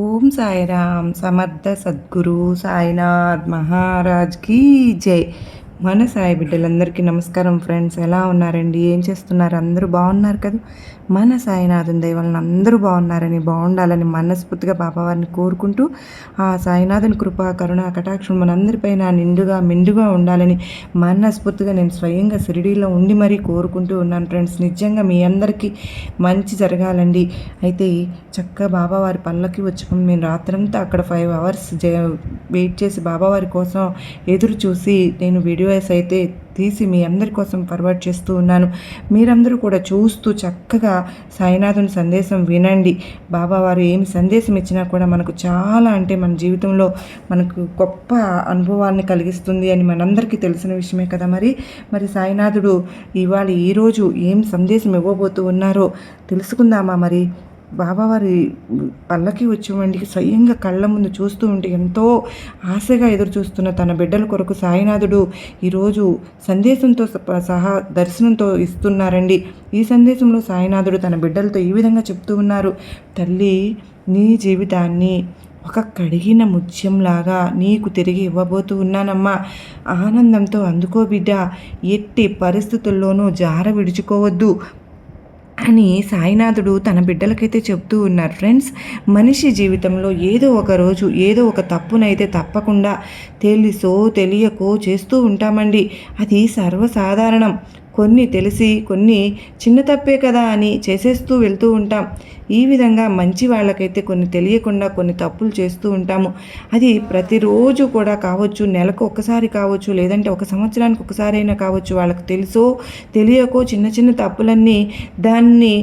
ఓం సాయిరామ్ సమర్థ సద్గురు సాయినాథ్ మహారాజ్కి జై మన సాయి బిడ్డలందరికీ నమస్కారం ఫ్రెండ్స్. ఎలా ఉన్నారండి? ఏం చేస్తున్నారు? అందరూ బాగున్నారు కదా? మన సాయినాథుని దయవలన అందరూ బాగున్నారని బాగుండాలని మనస్ఫూర్తిగా బాబావారిని కోరుకుంటూ ఆ సాయినాథుని కృప కరుణ కటాక్షం మనందరిపైన నిండుగా మిండుగా ఉండాలని మనస్ఫూర్తిగా నేను స్వయంగా షిరిడీలో ఉండి మరీ కోరుకుంటూ ఉన్నాను ఫ్రెండ్స్. నిజంగా మీ అందరికీ మంచి జరగాలండి. అయితే చక్కగా బాబావారి పళ్ళకి వచ్చుకుని మేము రాత్రంతా అక్కడ ఫైవ్ అవర్స్ వెయిట్ చేసి బాబావారి కోసం ఎదురు చూసి నేను వీడియోస్ అయితే తీసి మీ అందరి కోసం ఫార్వర్డ్ చేస్తూ ఉన్నాను. మీరందరూ కూడా చూస్తూ చక్కగా సాయినాథుని సందేశం వినండి. బాబావారు ఏమి సందేశం ఇచ్చినా కూడా మనకు చాలా అంటే మన జీవితంలో మనకు గొప్ప అనుభవాన్ని కలిగిస్తుంది అని మనందరికీ తెలిసిన విషయమే కదా మరి. మరి సాయినాథుడు ఇవాళ ఈరోజు ఏం సందేశం ఇవ్వబోతూ ఉన్నారో తెలుసుకుందామా మరి? బాబావారి పల్లకి వచ్చేవాడికి స్వయంగా కళ్ళ ముందు చూస్తూ ఉంటే ఎంతో ఆశగా ఎదురు చూస్తున్న తన బిడ్డల కొరకు సాయినాథుడు ఈరోజు సందేశంతో సహా దర్శనంతో ఇస్తున్నారండి. ఈ సందేశంలో సాయినాథుడు తన బిడ్డలతో ఈ విధంగా చెప్తూ ఉన్నారు. తల్లి నీ జీవితాన్ని ఒక కడిగిన ముత్యంలాగా నీకు తిరిగి ఇవ్వబోతూ ఉన్నానమ్మా. ఆనందంతో అందుకో బిడ్డ ఎట్టి పరిస్థితుల్లోనూ జార విడుచుకోవద్దు. అని సాయినాథుడు తన బిడ్డలకైతే చెప్తూ ఉన్నారు. ఫ్రెండ్స్ మనిషి జీవితంలో ఏదో ఒక రోజు ఏదో ఒక తప్పునైతే తప్పకుండా తెలుసో తెలియకో చేస్తూ ఉంటామండి. అది సర్వసాధారణం. కొన్ని తెలిసి కొన్ని చిన్న తప్పే కదా అని చేసేస్తూ వెళ్తూ ఉంటాం. ఈ విధంగా మంచి వాళ్ళకైతే కొన్ని తెలియకుండా కొన్ని తప్పులు చేస్తూ ఉంటాము. అది ప్రతిరోజు కూడా కావచ్చు నెలకు ఒకసారి కావచ్చు లేదంటే ఒక సంవత్సరానికి ఒకసారి అయినా కావచ్చు వాళ్ళకి తెలుసో తెలియకో చిన్న చిన్న తప్పులన్నీ దాన్ని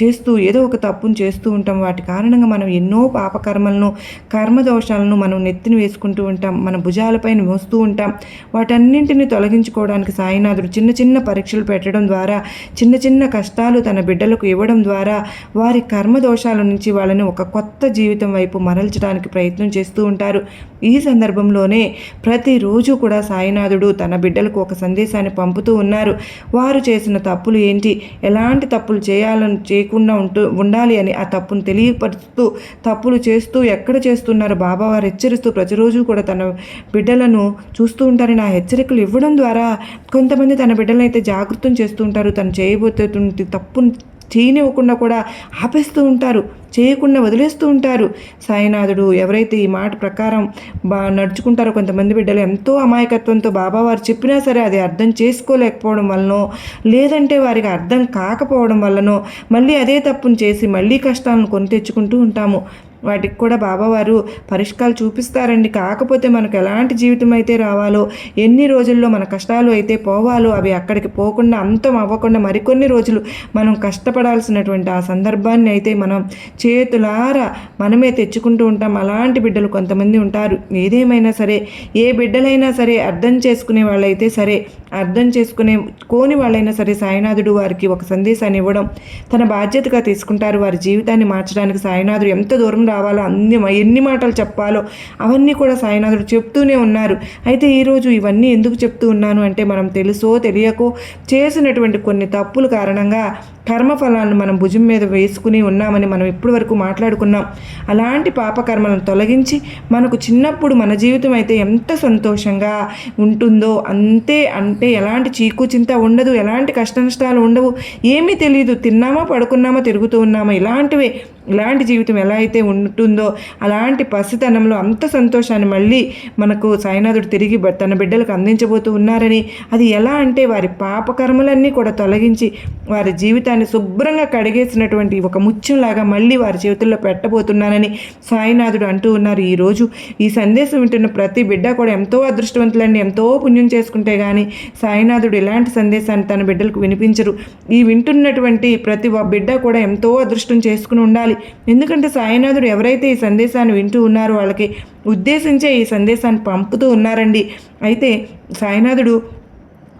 చేస్తూ ఏదో ఒక తప్పును చేస్తూ ఉంటాం. వాటి కారణంగా మనం ఎన్నో పాపకర్మలను కర్మదోషాలను మనం నెత్తిని వేసుకుంటూ ఉంటాం. మన భుజాలపైన మోస్తూ ఉంటాం. వాటన్నింటిని తొలగించుకోవడానికి సాయినాథుడు చిన్న చిన్న పరీక్షలు పెట్టడం ద్వారా చిన్న చిన్న కష్టాలు తన బిడ్డలకు ఇవ్వడం ద్వారా వారి కర్మ దోషాల నుంచి వాళ్ళని ఒక కొత్త జీవితం వైపు మరల్చడానికి ప్రయత్నం చేస్తూ ఉంటారు. ఈ సందర్భంలోనే ప్రతిరోజు కూడా సాయినాథుడు తన బిడ్డలకు ఒక సందేశాన్ని పంపుతూ ఉన్నారు. వారు చేసిన తప్పులు ఏంటి? ఎలాంటి తప్పులు చేయాలని చేయకుండా ఉంటూ ఉండాలి అని ఆ తప్పును తెలియపరుస్తూ తప్పులు చేస్తూ ఎక్కడ చేస్తున్నారు? బాబా వారు హెచ్చరిస్తూ ప్రతిరోజు కూడా తన బిడ్డలను చూస్తూ ఉంటారని ఆ హెచ్చరికలు ఇవ్వడం ద్వారా కొంతమంది తన బిడ్డలను అయితే జాగృతం చేస్తూ ఉంటారు తను చేయబోతుంది తప్పును చేయనివ్వకుండా కూడా ఆపేస్తూ ఉంటారు చేయకుండా వదిలేస్తూ ఉంటారు. సాయినాథుడు ఎవరైతే ఈ మాట ప్రకారం బా నడుచుకుంటారో కొంతమంది బిడ్డలు ఎంతో అమాయకత్వంతో బాబావారు చెప్పినా సరే అది అర్థం చేసుకోలేకపోవడం వలనో లేదంటే వారికి అర్థం కాకపోవడం వల్లనో మళ్ళీ అదే తప్పును చేసి మళ్ళీ కష్టాలను కొని తెచ్చుకుంటూ ఉంటాము. వాటికి కూడా బాబావారు పరిష్కారాలు చూపిస్తారండి. కాకపోతే మనకు ఎలాంటి జీవితం అయితే రావాలో ఎన్ని రోజుల్లో మన కష్టాలు అయితే పోవాలో అవి అక్కడికి పోకుండా అంతం అవ్వకుండా మరికొన్ని రోజులు మనం కష్టపడాల్సినటువంటి ఆ సందర్భాన్ని అయితే మనం చేతులారా మనమే తెచ్చుకుంటూ ఉంటాం. అలాంటి బిడ్డలు కొంతమంది ఉంటారు. ఏదేమైనా సరే ఏ బిడ్డలైనా సరే అర్థం చేసుకునే వాళ్ళైతే సరే అర్థం చేసుకునే కోని వాళ్ళైనా సరే సాయినాథుడు వారికి ఒక సందేశాన్ని ఇవ్వడం తన బాధ్యతగా తీసుకుంటారు. వారి జీవితాన్ని మార్చడానికి సాయినాథుడు ఎంత దూరం రావాలో అన్ని ఎన్ని మాటలు చెప్పాలో అవన్నీ కూడా సాయినాథుడు చెప్తూనే ఉన్నారు. అయితే ఈరోజు ఇవన్నీ ఎందుకు చెప్తూ ఉన్నాను అంటే మనం తెలుసో తెలియకో చేసినటువంటి కొన్ని తప్పుల కారణంగా కర్మఫలాలను మనం భుజం మీద వేసుకుని ఉన్నామని మనం ఇప్పటి వరకు మాట్లాడుకున్నాం. అలాంటి పాపకర్మలను తొలగించి మనకు చిన్నప్పుడు మన జీవితం అయితే ఎంత సంతోషంగా ఉంటుందో అంతే అంటే ఎలాంటి చీకు చింత ఉండదు ఎలాంటి కష్ట నష్టాలు ఉండవు ఏమీ తెలియదు తిన్నామా పడుకున్నామా తిరుగుతూ ఉన్నామా ఇలాంటివే. ఇలాంటి జీవితం ఎలా అయితే ఉంటుందో అలాంటి పసితనంలో అంత సంతోషాన్ని మళ్ళీ మనకు సాయినాథుడు తిరిగి తన బిడ్డలకు అందించబోతూ ఉన్నారని అది ఎలా అంటే వారి పాపకర్మలన్నీ కూడా తొలగించి వారి జీవితాన్ని శుభ్రంగా కడిగేసినటువంటి ఒక ముత్యంలాగా మళ్ళీ వారి చేతుల్లో పెట్టబోతున్నానని సాయినాథుడు అంటూ ఉన్నారు. ఈరోజు ఈ సందేశం వింటున్న ప్రతి బిడ్డ కూడా ఎంతో అదృష్టవంతులండి ఎంతో పుణ్యం చేసుకుంటే కానీ సాయినాథుడు ఇలాంటి సందేశాన్ని తన బిడ్డలకు వినిపించరు. ఈ వింటున్నటువంటి ప్రతి బిడ్డ కూడా ఎంతో అదృష్టం చేసుకుని ఉండాలి. ఎందుకంటే సాయినాథుడు ఎవరైతే ఈ సందేశాన్ని వింటూ ఉన్నారో వాళ్ళకి ఉద్దేశించే ఈ సందేశాన్ని పంపుతూ ఉన్నారండి. అయితే సాయినాథుడు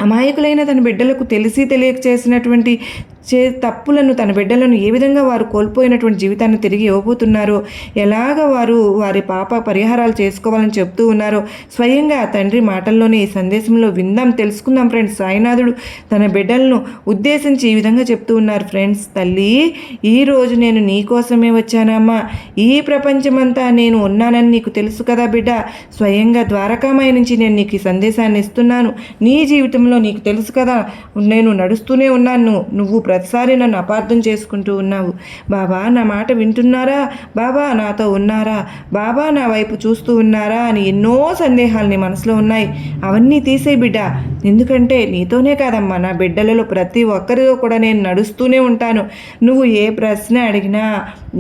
అమాయకులైన తన బిడ్డలకు తెలిసి తెలియక చేసినటువంటి చే తప్పులను తన బిడ్డలను ఏ విధంగా వారు కోల్పోయినటువంటి జీవితాన్ని తిరిగి ఇవ్వబోతున్నారో ఎలాగ వారు వారి పాప పరిహారాలు చేసుకోవాలని చెప్తూ ఉన్నారో స్వయంగా తండ్రి మాటల్లోనే ఈ సందేశంలో విందాం తెలుసుకుందాం ఫ్రెండ్స్. సాయినాథుడు తన బిడ్డలను ఉద్దేశించి ఈ విధంగా చెప్తూ ఉన్నారు. ఫ్రెండ్స్ తల్లి ఈరోజు నేను నీ కోసమే వచ్చానమ్మా ఈ ప్రపంచమంతా నేను ఉన్నానని నీకు తెలుసు కదా బిడ్డ. స్వయంగా ద్వారకామాయ నుంచి నేను నీకు ఈ సందేశాన్ని ఇస్తున్నాను. నీ జీవితంలో నీకు తెలుసు కదా నేను నడుస్తూనే ఉన్నాను. నువ్వు ప్రతిసారి నన్ను అపార్థం చేసుకుంటూ ఉన్నావు. బాబా నా మాట వింటున్నారా? బాబా నాతో ఉన్నారా? బాబా నా వైపు చూస్తూ ఉన్నారా? అని ఎన్నో సందేహాలు నీ మనసులో ఉన్నాయి. అవన్నీ తీసే బిడ్డ. ఎందుకంటే నీతోనే కాదమ్మా నా బిడ్డలలో ప్రతి ఒక్కరితో కూడా నేను నడుస్తూనే ఉంటాను. నువ్వు ఏ ప్రశ్న అడిగినా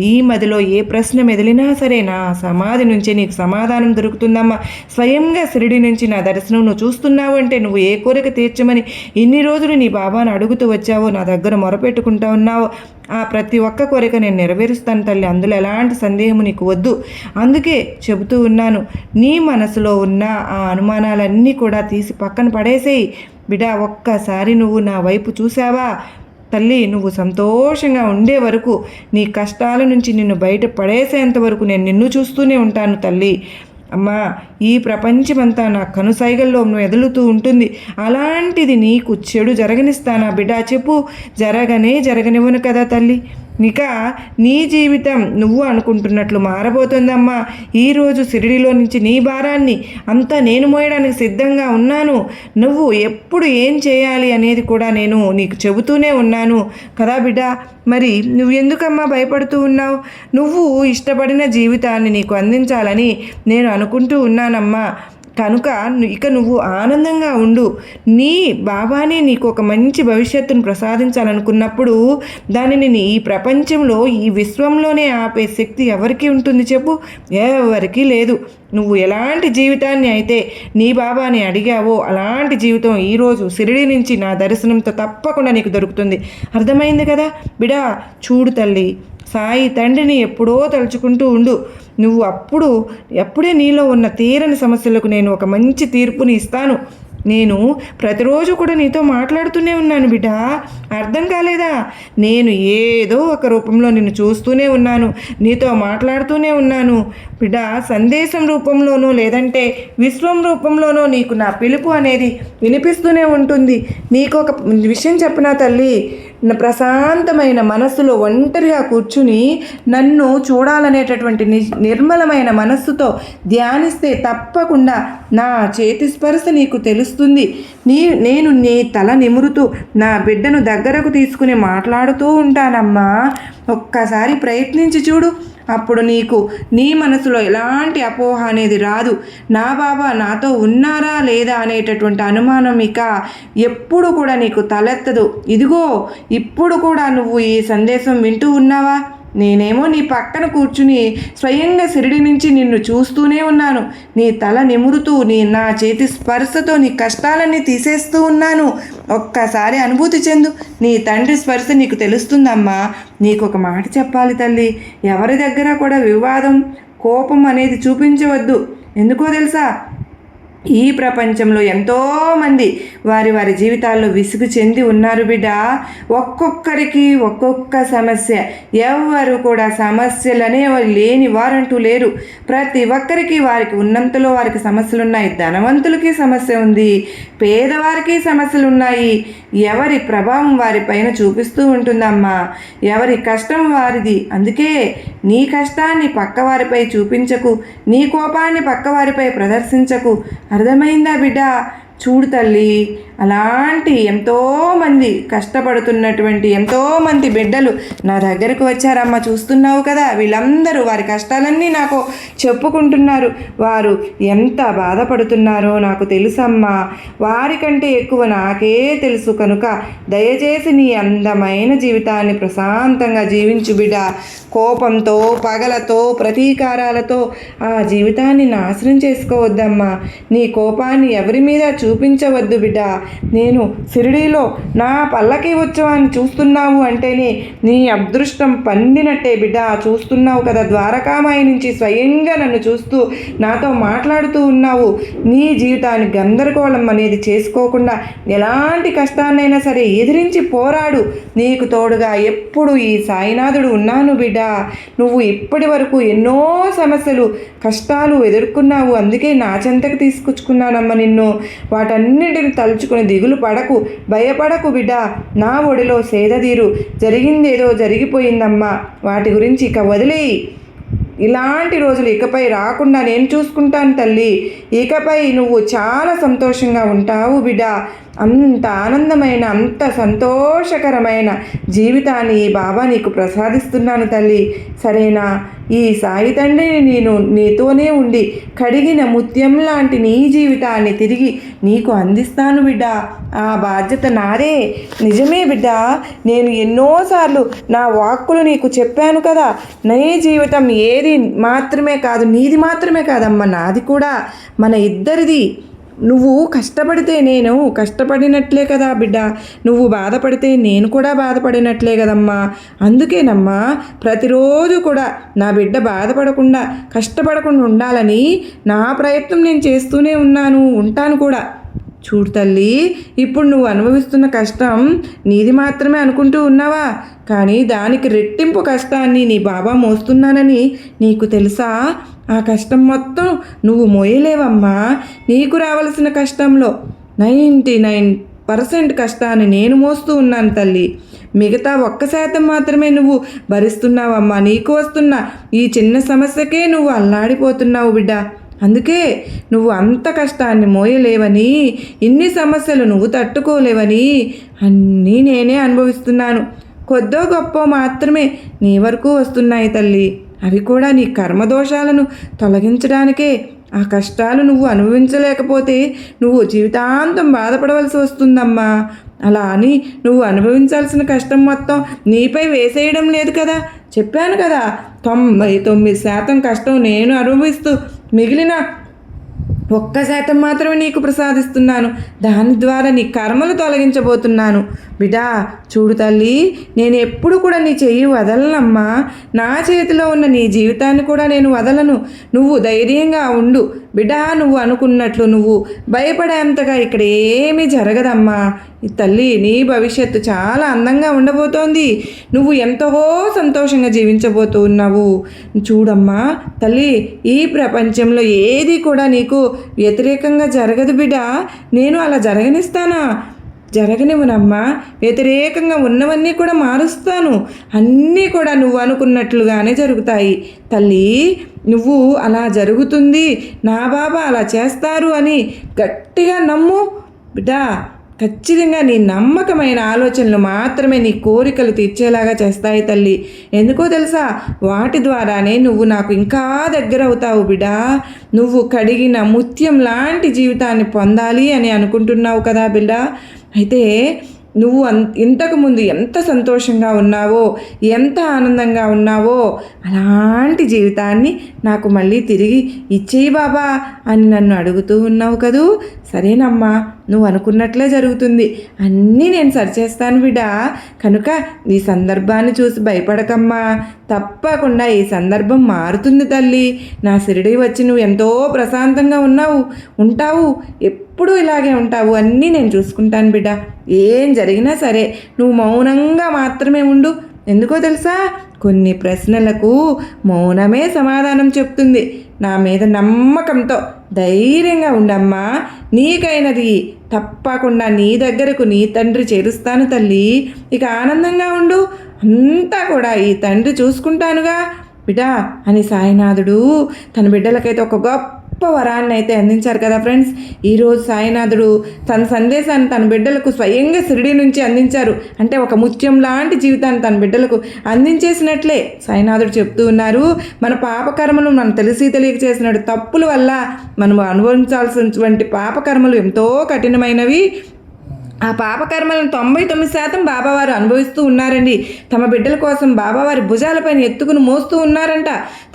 ఈ మదిలో ఏ ప్రశ్న మెదిలినా సరే నా సమాధి నుంచి నీకు సమాధానం దొరుకుతుందమ్మా. స్వయంగా శిరిడి నుంచి నా దర్శనం నువ్వు చూస్తున్నావు అంటే నువ్వు ఏ కోరిక తీర్చమని ఎన్ని రోజులు నీ బాబాను అడుగుతూ వచ్చావో నా దగ్గర మొరపెట్టుకుంటా ఉన్నావు. ఆ ప్రతి ఒక్క కోరిక నేను నెరవేరుస్తాను తల్లి. అందులో ఎలాంటి సందేహం నీకు వద్దు. అందుకే చెబుతూ ఉన్నాను నీ మనసులో ఉన్న ఆ అనుమానాలన్నీ కూడా తీసి పక్కన పడేసేయి. బిడా ఒక్కసారి నువ్వు నా వైపు చూసావా తల్లి నువ్వు సంతోషంగా ఉండే వరకు నీ కష్టాల నుంచి నిన్ను బయట పడేసేంత వరకు నేను నిన్ను చూస్తూనే ఉంటాను తల్లి. అమ్మా ఈ ప్రపంచమంతా నా కనుసైగల్లో ఎదులుతూ ఉంటుంది. అలాంటిది నీకు చెడు జరగనిస్తానా బిడ్డ? చెప్పు. జరగనే జరగనివ్వను కదా తల్లి. ఇక నీ జీవితం నువ్వు అనుకుంటున్నట్లు మారబోతుందమ్మా. ఈరోజు సిరిడిలో నుంచి నీ భారాన్ని అంతా నేను మోయడానికి సిద్ధంగా ఉన్నాను. నువ్వు ఎప్పుడు ఏం చేయాలి అనేది కూడా నేను నీకు చెబుతూనే ఉన్నాను. కదా బిడ్డ? మరి నువ్వు ఎందుకమ్మా భయపడుతూ ఉన్నావు? నువ్వు ఇష్టపడిన జీవితాన్ని నీకు అందించాలని నేను అనుకుంటూ ఉన్నానమ్మా. కనుక ఇక నువ్వు ఆనందంగా ఉండు. నీ బాబానే నీకు ఒక మంచి భవిష్యత్తును ప్రసాదించాలనుకున్నప్పుడు దానిని ఈ ప్రపంచంలో ఈ విశ్వంలోనే ఆపే శక్తి ఎవరికి ఉంటుంది చెప్పు? ఎవరికీ లేదు. నువ్వు ఎలాంటి జీవితాన్ని అయితే నీ బాబాని అడిగావో అలాంటి జీవితం ఈరోజు సిరిడి నుంచి నా దర్శనంతో తప్పకుండా నీకు దొరుకుతుంది. అర్థమైంది కదా? బిడా చూడు తల్లి సాయి తండ్రిని ఎప్పుడో తలుచుకుంటూ ఉండు. నువ్వు అప్పుడు ఎప్పుడే నీలో ఉన్న తీరని సమస్యలకు నేను ఒక మంచి తీర్పుని ఇస్తాను. నేను ప్రతిరోజు కూడా నీతో మాట్లాడుతూనే ఉన్నాను బిడ్డ. అర్థం కాలేదా? నేను ఏదో ఒక రూపంలో నిన్ను చూస్తూనే ఉన్నాను నీతో మాట్లాడుతూనే ఉన్నాను. బిడ్డ సందేశం రూపంలోనో లేదంటే విశ్వం రూపంలోనో నీకు నా పిలుపు అనేది వినిపిస్తూనే ఉంటుంది. నీకు ఒక విషయం చెప్పిన తల్లి? ప్రశాంతమైన మనస్సులో ఒంటరిగా కూర్చుని నన్ను చూడాలనేటటువంటి నిర్మలమైన మనస్సుతో ధ్యానిస్తే తప్పకుండా నా చేతి స్పర్శ నీకు తెలుస్తుంది. నీ నేను నీ తల నిమురుతూ నా బిడ్డను దగ్గరకు తీసుకుని మాట్లాడుతూ ఉంటానమ్మా. ఒక్కసారి ప్రయత్నించి చూడు. అప్పుడు నీకు నీ మనసులో ఎలాంటి అపోహ అనేది రాదు. నా బాబా నాతో ఉన్నారా లేదా అనేటటువంటి అనుమానం ఇక ఎప్పుడు కూడా నీకు తలెత్తదు. ఇదిగో ఇప్పుడు కూడా నువ్వు ఈ సందేశం వింటూ ఉన్నావా? నేనేమో నీ పక్కన కూర్చుని స్వయంగా సిరిడి నుంచి నిన్ను చూస్తూనే ఉన్నాను. నీ తల నిమురుతూ నీ నా చేతి స్పర్శతో నీ కష్టాలన్నీ తీసేస్తూ ఉన్నాను. ఒక్కసారి అనుభూతి చెందు. నీ తండ్రి స్పర్శ నీకు తెలుస్తుందమ్మా. నీకు ఒక మాట చెప్పాలి తల్లి. ఎవరి దగ్గర కూడా వివాదం కోపం అనేది చూపించవద్దు. ఎందుకో తెలుసా? ఈ ప్రపంచంలో ఎంతోమంది వారి వారి జీవితాల్లో విసుగు చెంది ఉన్నారు బిడ్డ. ఒక్కొక్కరికి ఒక్కొక్క సమస్య. ఎవరు కూడా సమస్యలనే లేని వారంటూ లేరు. ప్రతి ఒక్కరికి వారికి ఉన్నంతలో వారికి సమస్యలు ఉన్నాయి ధనవంతులకి సమస్య ఉంది. పేదవారికి సమస్యలు ఉన్నాయి ఎవరి ప్రభావం వారిపైన చూపిస్తూ ఉంటుందమ్మా. ఎవరి కష్టం వారిది. అందుకే నీ కష్టాన్ని పక్కవారిపై చూపించకు. నీ కోపాన్ని పక్కవారిపై ప్రదర్శించకు. అర్థమైందా బిడ్డ? చూడు తల్లి అలాంటి ఎంతోమంది కష్టపడుతున్నటువంటి ఎంతోమంది బిడ్డలు నా దగ్గరకు వచ్చారమ్మ చూస్తున్నావు కదా? వీళ్ళందరూ వారి కష్టాలన్నీ నాకు చెప్పుకుంటున్నారు. వారు ఎంత బాధపడుతున్నారో నాకు తెలుసమ్మా. వారికంటే ఎక్కువ నాకే తెలుసు కనుక దయచేసి నీ అందమైన జీవితాన్ని ప్రశాంతంగా జీవించు బిడ్డ. కోపంతో పగలతో ప్రతీకారాలతో ఆ జీవితాన్ని నాశనం చేసుకోవద్దమ్మా. నీ కోపాన్ని ఎవరి మీద చూపించవద్దు బిడ్డ. నేను షిరిడీలో నా పల్లకి ఉత్సవాన్ని చూస్తున్నావు అంటేనే నీ అదృష్టం పండినట్టే బిడ్డ. చూస్తున్నావు కదా ద్వారకామాయి నుంచి స్వయంగా నన్ను చూస్తూ నాతో మాట్లాడుతూ ఉన్నావు. నీ జీవితాన్ని గందరగోళం అనేది చేసుకోకుండా ఎలాంటి కష్టాన్నైనా సరే ఎదిరించి పోరాడు. నీకు తోడుగా ఎప్పుడు ఈ సాయినాథుడు ఉన్నాను బిడ్డ. నువ్వు ఇప్పటి వరకు ఎన్నో సమస్యలు కష్టాలు ఎదుర్కొన్నావు. అందుకే నా చెంతకు తీసుకొచ్చుకున్నానమ్మ నిన్ను. వాటన్నిటిని తలుచుకుని దిగులు పడకు భయపడకు బిడ్డ నా ఒడిలో సేదదీరు జరిగిందేదో జరిగిపోయిందమ్మా వాటి గురించి ఇక వదిలేయి. ఇలాంటి రోజులు ఇకపై రాకుండా నేను చూసుకుంటాను తల్లి. ఇకపై నువ్వు చాలా సంతోషంగా ఉంటావు బిడ్డ. అంత ఆనందమైన అంత సంతోషకరమైన జీవితాన్ని ఈ బాబా నీకు ప్రసాదిస్తున్నాను తల్లి. సరేనా? ఈ సాయి తండ్రిని నేను నీతోనే ఉండి కడిగిన ముత్యం లాంటి నీ జీవితాన్ని తిరిగి నీకు అందిస్తాను బిడ్డ. ఆ బాధ్యత నాదే. నిజమే బిడ్డ. నేను ఎన్నోసార్లు నా వాక్కులు నీకు చెప్పాను కదా. నీ జీవితం ఏది మాత్రమే కాదు నీది మాత్రమే కాదమ్మ నాది కూడా. మన ఇద్దరిది. నువ్వు కష్టపడితే నేను కష్టపడినట్లే కదా బిడ్డ. నువ్వు బాధపడితే నేను కూడా బాధపడినట్లే కదమ్మా. అందుకేనమ్మా ప్రతిరోజు కూడా నా బిడ్డ బాధపడకుండా కష్టపడకుండా ఉండాలని నా ప్రయత్నం నేను చేస్తూనే ఉన్నాను. ఉంటాను కూడా. చూడు తల్లి ఇప్పుడు నువ్వు అనుభవిస్తున్న కష్టం నీది మాత్రమే అనుకుంటూ ఉన్నావా? కానీ దానికి రెట్టింపు కష్టాన్ని నీ బాబా మోస్తున్నానని నీకు తెలుసా? ఆ కష్టం మొత్తం నువ్వు మోయలేవమ్మా. నీకు రావలసిన కష్టంలో నైంటీ నైన్ పర్సెంట్ కష్టాన్ని నేను మోస్తూ ఉన్నాను తల్లి. మిగతా ఒక్క శాతం మాత్రమే నువ్వు భరిస్తున్నావమ్మా. నీకు వస్తున్న ఈ చిన్న సమస్యకే నువ్వు అల్లాడిపోతున్నావు బిడ్డ. అందుకే నువ్వు అంత కష్టాన్ని మోయలేవని ఇన్ని సమస్యలు నువ్వు తట్టుకోలేవని అన్నీ నేనే అనుభవిస్తున్నాను. కొద్దో గొప్ప మాత్రమే నీ వరకు వస్తున్నాయి తల్లి. అవి కూడా నీ కర్మదోషాలను తొలగించడానికే. ఆ కష్టాలు నువ్వు అనుభవించలేకపోతే నువ్వు జీవితాంతం బాధపడవలసి వస్తుందమ్మా. అలా అని నువ్వు అనుభవించాల్సిన కష్టం మొత్తం నీపై వేసేయడం లేదు కదా. చెప్పాను కదా తొంభై తొమ్మిది శాతం కష్టం నేను అనుభవిస్తూ మిగిలిన ఒక్క శాతం మాత్రమే నీకు ప్రసాదిస్తున్నాను. దాని ద్వారా నీ కర్మలు తొలగించబోతున్నాను. బిడా చూడు తల్లి నేను ఎప్పుడు కూడా నీ చెయ్యి వదలనమ్మా. నా చేతిలో ఉన్న నీ జీవితాన్ని కూడా నేను వదలను. నువ్వు ధైర్యంగా ఉండు. బిడా నువ్వు అనుకున్నట్లు నువ్వు భయపడేంతగా ఇక్కడ ఏమీ జరగదమ్మా. ఈ తల్లి నీ భవిష్యత్తు చాలా అందంగా ఉండబోతోంది. నువ్వు ఎంతో సంతోషంగా జీవించబోతూ ఉన్నావు చూడమ్మా తల్లి ఈ ప్రపంచంలో ఏది కూడా నీకు వ్యతిరేకంగా జరగదు బిడ్డ. నేను అలా జరగనిస్తానా? జరగనివ్వనమ్మా. వ్యతిరేకంగా ఉన్నవన్నీ కూడా మారుస్తాను. అన్నీ కూడా నువ్వు అనుకున్నట్లుగానే జరుగుతాయి. తల్లి నువ్వు అలా జరుగుతుంది. నా బాబా అలా చేస్తారు అని గట్టిగా నమ్ము బిడ్డా. ఖచ్చితంగా నీ నమ్మకమైన ఆలోచనలు మాత్రమే నీ కోరికలు తీర్చేలాగా చేస్తాయి తల్లి. ఎందుకో తెలుసా? వాటి ద్వారానే నువ్వు నాకు ఇంకా దగ్గర అవుతావు బిడా. నువ్వు కడిగిన ముత్యం లాంటి జీవితాన్ని పొందాలి అని అనుకుంటున్నావు కదా బిడ్డ అయితే నువ్వు అన్ ఇంతకుముందు ఎంత సంతోషంగా ఉన్నావో ఎంత ఆనందంగా ఉన్నావో అలాంటి జీవితాన్ని నాకు మళ్ళీ తిరిగి ఇచ్చేయి బాబా అని నన్ను అడుగుతూ ఉన్నావు కదూ. సరేనమ్మా నువ్వు అనుకున్నట్లే జరుగుతుంది. అన్నీ నేను సరిచేస్తాను బిడా కనుక నీ సందర్భాన్ని చూసి భయపడకమ్మా. తప్పకుండా ఈ సందర్భం మారుతుంది తల్లి. నా సిరిడి వచ్చి నువ్వు ఎంతో ప్రశాంతంగా ఉన్నావు. ఉంటావు. ఎప్పుడూ ఇలాగే ఉంటావు. అన్నీ నేను చూసుకుంటాను బిడ్డ ఏం జరిగినా సరే నువ్వు మౌనంగా మాత్రమే ఉండు. ఎందుకో తెలుసా? కొన్ని ప్రశ్నలకు మౌనమే సమాధానం చెప్తుంది. నా మీద నమ్మకంతో ధైర్యంగా ఉండమ్మా. నీకైనది తప్పకుండా నీ దగ్గరకు నీ తండ్రి చేరుస్తాను తల్లి. ఇక ఆనందంగా ఉండు. అంతా కూడా ఈ తండ్రి చూసుకుంటానుగా. బిడా అని సాయినాథుడు తన బిడ్డలకైతే ఒక గొప్ప వరాన్ని అయితే అందించారు కదా ఫ్రెండ్స్. ఈరోజు సాయినాథుడు తన సందేశాన్ని తన బిడ్డలకు స్వయంగా షిరిడి నుంచి అందించారు. అంటే ఒక ముత్యం లాంటి జీవితాన్ని తన బిడ్డలకు అందించేసినట్లే సాయినాథుడు చెప్తూ ఉన్నారు. మన పాపకర్మలు మనం తెలిసి తెలియక చేసిన తప్పుల వల్ల మనం అనుభవించాల్సినటువంటి పాపకర్మలు ఎంతో కఠినమైనవి. ఆ పాపకర్మలను తొంభై తొమ్మిది శాతం బాబావారు అనుభవిస్తూ ఉన్నారండి. తమ బిడ్డల కోసం బాబావారి భుజాలపైన ఎత్తుకుని మోస్తూ ఉన్నారంట.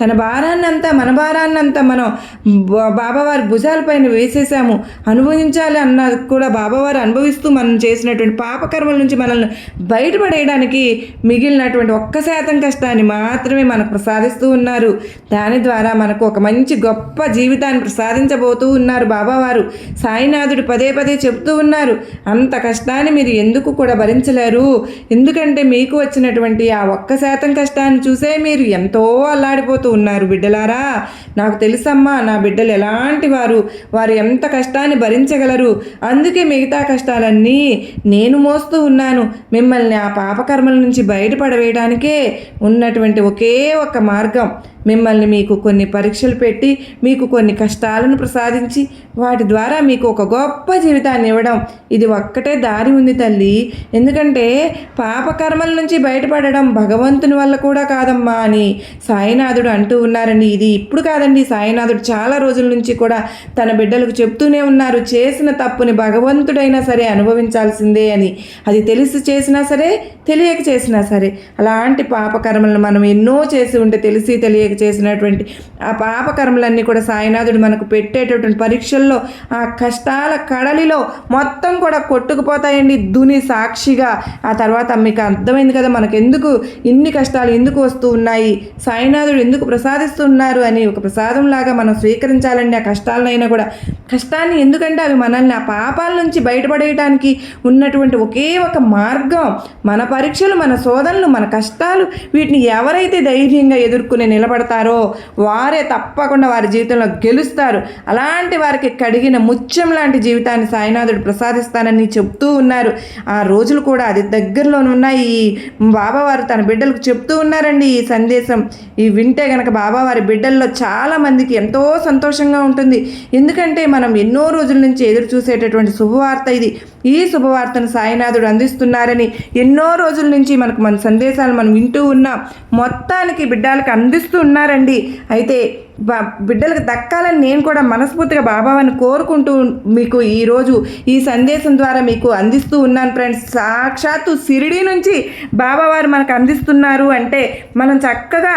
తన భారాన్నంతా మన భారాన్నంతా మనం బా- బాబావారి భుజాలపైన వేసేసాము అనుభవించాలి అన్నది కూడా బాబావారు అనుభవిస్తూ మనం చేసినటువంటి పాపకర్మల నుంచి మనల్ని బయటపడేయడానికి మిగిలినటువంటి ఒక్క శాతం కష్టాన్ని మాత్రమే మనకు ప్రసాదిస్తూ ఉన్నారు. దాని ద్వారా మనకు ఒక మంచి గొప్ప జీవితాన్ని ప్రసాదించబోతూ ఉన్నారు బాబావారు. సాయినాథుడు పదే పదే చెప్తూ ఉన్నారు. అంత కష్టాన్ని మీరు ఎందుకు కూడా భరించలేరు? ఎందుకంటే మీకు వచ్చినటువంటి ఆ ఒక్క శాతం కష్టాన్ని చూసే మీరు ఎంతో అల్లాడిపోతూ ఉన్నారు బిడ్డలారా. నాకు తెలుసమ్మా నా బిడ్డలు ఎలాంటి వారు? వారు ఎంత కష్టాన్ని భరించగలరు? అందుకే మిగతా కష్టాలన్నీ నేను మోస్తూ ఉన్నాను. మిమ్మల్ని ఆ పాపకర్మల నుంచి బయటపడవేయడానికే ఉన్నటువంటి ఒకే ఒక మార్గం. మిమ్మల్ని మీకు కొన్ని పరీక్షలు పెట్టి మీకు కొన్ని కష్టాలను ప్రసాదించి వాటి ద్వారా మీకు ఒక గొప్ప జీవితాన్ని ఇవ్వడం. ఇది ఒక్కటే దారి ఉంది తల్లి. ఎందుకంటే పాపకర్మల నుంచి బయటపడడం భగవంతుని వల్ల కూడా కాదమ్మా అని సాయినాథుడు అంటూ ఉన్నారండి. ఇది ఇప్పుడు కాదండి. సాయినాథుడు చాలా రోజుల నుంచి కూడా తన బిడ్డలకు చెప్తూనే ఉన్నారు. చేసిన తప్పుని భగవంతుడైనా సరే అనుభవించాల్సిందే అని. అది తెలిసి చేసినా సరే తెలియక చేసినా సరే. అలాంటి పాపకర్మలను మనం ఎన్నో చేసి ఉంటే తెలిసి తెలియక చేసినటువంటి ఆ పాపకర్మలన్నీ కూడా సాయినాథుడు మనకు పెట్టేటటువంటి పరీక్షల్లో ఆ కష్టాల కడలిలో మొత్తం కూడా కొట్టుకుపోతాయండి దుని సాక్షిగా. ఆ తర్వాత మీకు అర్థమైంది కదా మనకు ఎందుకు ఇన్ని కష్టాలు ఎందుకు వస్తూ ఉన్నాయి? సాయినాథుడు ఎందుకు ప్రసాదిస్తున్నారు అని ఒక ప్రసాదంలాగా మనం స్వీకరించాలండి ఆ కష్టాలనైనా కూడా. కష్టాన్ని ఎందుకంటే అవి మనల్ని ఆ పాపాల నుంచి బయటపడేయడానికి ఉన్నటువంటి ఒకే ఒక మార్గం. మన పరీక్షలు మన శోధనలు మన కష్టాలు వీటిని ఎవరైతే ధైర్యంగా ఎదుర్కొని నిలబడతారు వారే తప్పకుండా వారి జీవితంలో గెలుస్తారు. అలాంటి వారికి కడిగిన ముత్యం లాంటి జీవితాన్ని సాయినాథుడు ప్రసాదిస్తానని చెప్తూ ఉన్నారు. ఆ రోజులు కూడా అది దగ్గరలోనే ఉన్నాయి. ఈ బాబావారు తన బిడ్డలకు చెప్తూ ఉన్నారండి ఈ సందేశం. ఈ వింటే గనక బాబావారి బిడ్డల్లో చాలా మందికి ఎంతో సంతోషంగా ఉంటుంది. ఎందుకంటే మనం ఎన్నో రోజుల నుంచి ఎదురు చూసేటటువంటి శుభవార్త ఇది. ఈ శుభవార్తను సాయినాథుడు అందిస్తున్నారని ఎన్నో రోజుల నుంచి మనకు మన సందేశాలు మనం వింటూ ఉన్నాం. మొత్తానికి బిడ్డలకు అందిస్తూ ఉన్నారండి. అయితే బిడ్డలకు దక్కాలని నేను కూడా మనస్ఫూర్తిగా బాబావాన్ని కోరుకుంటూ మీకు ఈరోజు ఈ సందేశం ద్వారా మీకు అందిస్తూ ఉన్నాను ఫ్రెండ్స్. సాక్షాత్తు సిరిడి నుంచి బాబావారు మనకు అందిస్తున్నారు అంటే మనం చక్కగా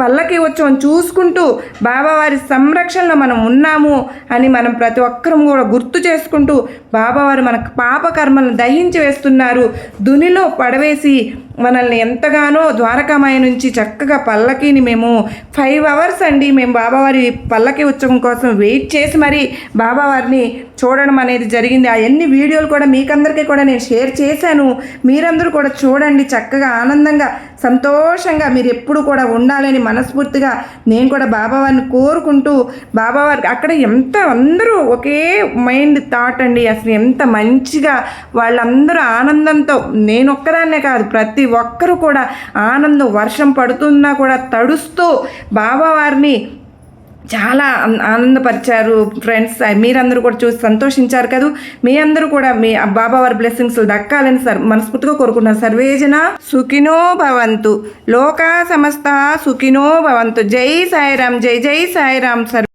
పల్లకి వచ్చాం చూసుకుంటూ బాబావారి సంరక్షణలో మనం ఉన్నాము అని మనం ప్రతి ఒక్కరం కూడా గుర్తు చేసుకుంటూ బాబావారు మనకు పాపకర్మలను దహించి వేస్తున్నారు. దునిలో పడవేసి మనల్ని ఎంతగానో ద్వారకామాయ నుంచి చక్కగా పల్లకిని మేము ఫైవ్ అవర్స్ అండి మేము బాబావారి పల్లకి ఉత్సవం కోసం వెయిట్ చేసి మరి బాబావారిని చూడడం అనేది జరిగింది. అవన్నీ వీడియోలు కూడా మీకందరికీ కూడా నేను షేర్ చేశాను. మీరందరూ కూడా చూడండి చక్కగా ఆనందంగా సంతోషంగా మీరు ఎప్పుడు కూడా ఉండాలని మనస్ఫూర్తిగా నేను కూడా బాబావారిని కోరుకుంటూ బాబావారికి అక్కడ ఎంత అందరూ ఒకే మైండ్ థాట్ అండి. అసలు ఎంత మంచిగా వాళ్ళందరూ ఆనందంతో నేను ఒక్కదాన్నే కాదు ప్రతి ఒక్కరూ కూడా ఆనందం వర్షం పడుతున్నా కూడా తడుస్తూ బాబావారిని చాలా ఆనందపరిచారు ఫ్రెండ్స్ మీరందరూ కూడా చూసి సంతోషించారు కదా. మీ అందరూ కూడా మీ బాబా వారి బ్లెస్సింగ్స్ దక్కాలని సర్ మనస్ఫూర్తిగా కోరుకుంటున్నారు. సర్వేజన సుఖినో భవంతు. లోకా సమస్త సుఖినో భవంతు. జై సాయిరామ్ జై జై సాయిరామ్ సర్